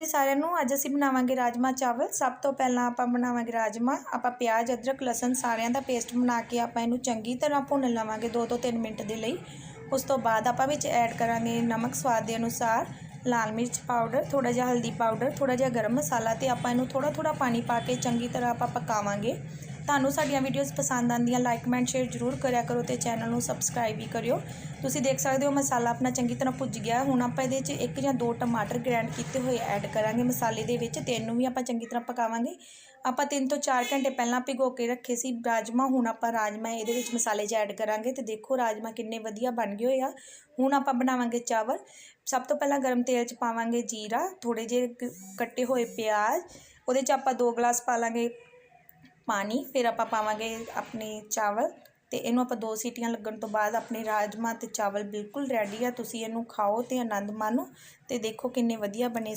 ਸਾਰਿਆਂ ਨੂੰ ਅੱਜ ਅਸੀਂ ਬਣਾਵਾਂਗੇ ਰਾਜਮਾ ਚਾਵਲ। ਸਭ ਤੋਂ ਪਹਿਲਾਂ ਆਪਾਂ ਬਣਾਵਾਂਗੇ ਰਾਜਮਾ। ਆਪਾਂ ਪਿਆਜ਼, ਅਦਰਕ, ਲਸਣ ਸਾਰਿਆਂ ਦਾ ਪੇਸਟ ਬਣਾ ਕੇ ਆਪਾਂ ਇਹਨੂੰ ਚੰਗੀ ਤਰ੍ਹਾਂ ਭੁੰਨ ਲਵਾਂਗੇ 2 ਤੋਂ 3 ਮਿੰਟ ਦੇ ਲਈ। ਉਸ ਤੋਂ ਬਾਅਦ ਆਪਾਂ ਵਿੱਚ ਐਡ ਕਰਾਂਗੇ ਨਮਕ ਸਵਾਦ ਦੇ ਅਨੁਸਾਰ ਲਾਲ ਮਿਰਚ ਪਾਊਡਰ ਥੋੜਾ ਜਿਹਾ ਹਲਦੀ ਪਾਊਡਰ ਥੋੜਾ ਜਿਹਾ ਗਰਮ ਮਸਾਲਾ ਤੇ ਆਪਾਂ ਇਹਨੂੰ ਥੋੜਾ ਥੋੜਾ ਪਾਣੀ ਪਾ ਕੇ ਚੰਗੀ ਤਰ੍ਹਾਂ ਆਪਾਂ ਪਕਾਵਾਂਗੇ। ਤੁਹਾਨੂੰ ਸਾਡੀਆਂ ਵੀਡੀਓਜ਼ ਪਸੰਦ ਆਉਂਦੀਆਂ ਲਾਈਕ ਕਮੈਂਟ ਸ਼ੇਅਰ ਜ਼ਰੂਰ ਕਰਿਆ ਕਰੋ ਤੇ ਚੈਨਲ ਨੂੰ ਸਬਸਕ੍ਰਾਈਬ ਵੀ ਕਰਿਓ। ਤੁਸੀਂ ਦੇਖ ਸਕਦੇ ਹੋ ਮਸਾਲਾ ਆਪਣਾ ਚੰਗੀ ਤਰ੍ਹਾਂ ਭੁੱਜ ਗਿਆ। ਹੁਣ ਆਪਾਂ ਇਹਦੇ 'ਚ ਇੱਕ ਜਾਂ ਦੋ ਟਮਾਟਰ ਗ੍ਰੈਂਡ ਕੀਤੇ ਹੋਏ ਐਡ ਕਰਾਂਗੇ ਮਸਾਲੇ ਦੇ ਵਿੱਚ। ਤੇ ਇਹਨੂੰ ਵੀ ਆਪਾਂ ਚੰਗੀ ਤਰ੍ਹਾਂ ਪਕਾਵਾਂਗੇ। ਆਪਾਂ 3 ਤੋਂ 4 ਘੰਟੇ ਪਹਿਲਾਂ ਭਿਗੋ ਕੇ ਰੱਖੇ ਸੀ ਰਾਜਮਾ। ਹੁਣ ਆਪਾਂ ਰਾਜਮਾ ਇਹਦੇ ਵਿੱਚ ਮਸਾਲੇ 'ਚ ਐਡ ਕਰਾਂਗੇ ਤੇ ਦੇਖੋ ਰਾਜਮਾ ਕਿੰਨੇ ਵਧੀਆ ਬਣ ਗਏ ਹੋਏ ਆ। ਹੁਣ ਆਪਾਂ ਬਣਾਵਾਂਗੇ ਚਾਵਲ। ਸਭ ਤੋਂ ਪਹਿਲਾਂ ਗਰਮ ਤੇਲ 'ਚ ਪਾਵਾਂਗੇ ਜੀਰਾ ਥੋੜੇ ਜਿਹੇ ਕੱਟੇ ਹੋਏ ਪਿਆਜ਼। ਉਹਦੇ 'ਚ ਆਪਾਂ 2 ਗਲਾਸ ਪਾ ਲਾਂਗੇ ਪਾਣੀ, ਫਿਰ ਆਪਾਂ ਪਾਵਾਂਗੇ ਆਪਣੇ ਚਾਵਲ ਤੇ ਇਹਨੂੰ ਆਪਾਂ ਦੋ ਸੀਟੀਆਂ ਲੱਗਣ ਤੋਂ ਬਾਅਦ ਆਪਣੇ ਰਾਜਮਾ ਤੇ ਚਾਵਲ ਬਿਲਕੁਲ ਰੈਡੀ ਆ। ਤੁਸੀਂ ਇਹਨੂੰ ਖਾਓ ਤੇ ਆਨੰਦ ਮਾਣੋ ਤੇ ਦੇਖੋ ਕਿੰਨੇ ਵਧੀਆ ਬਣੇ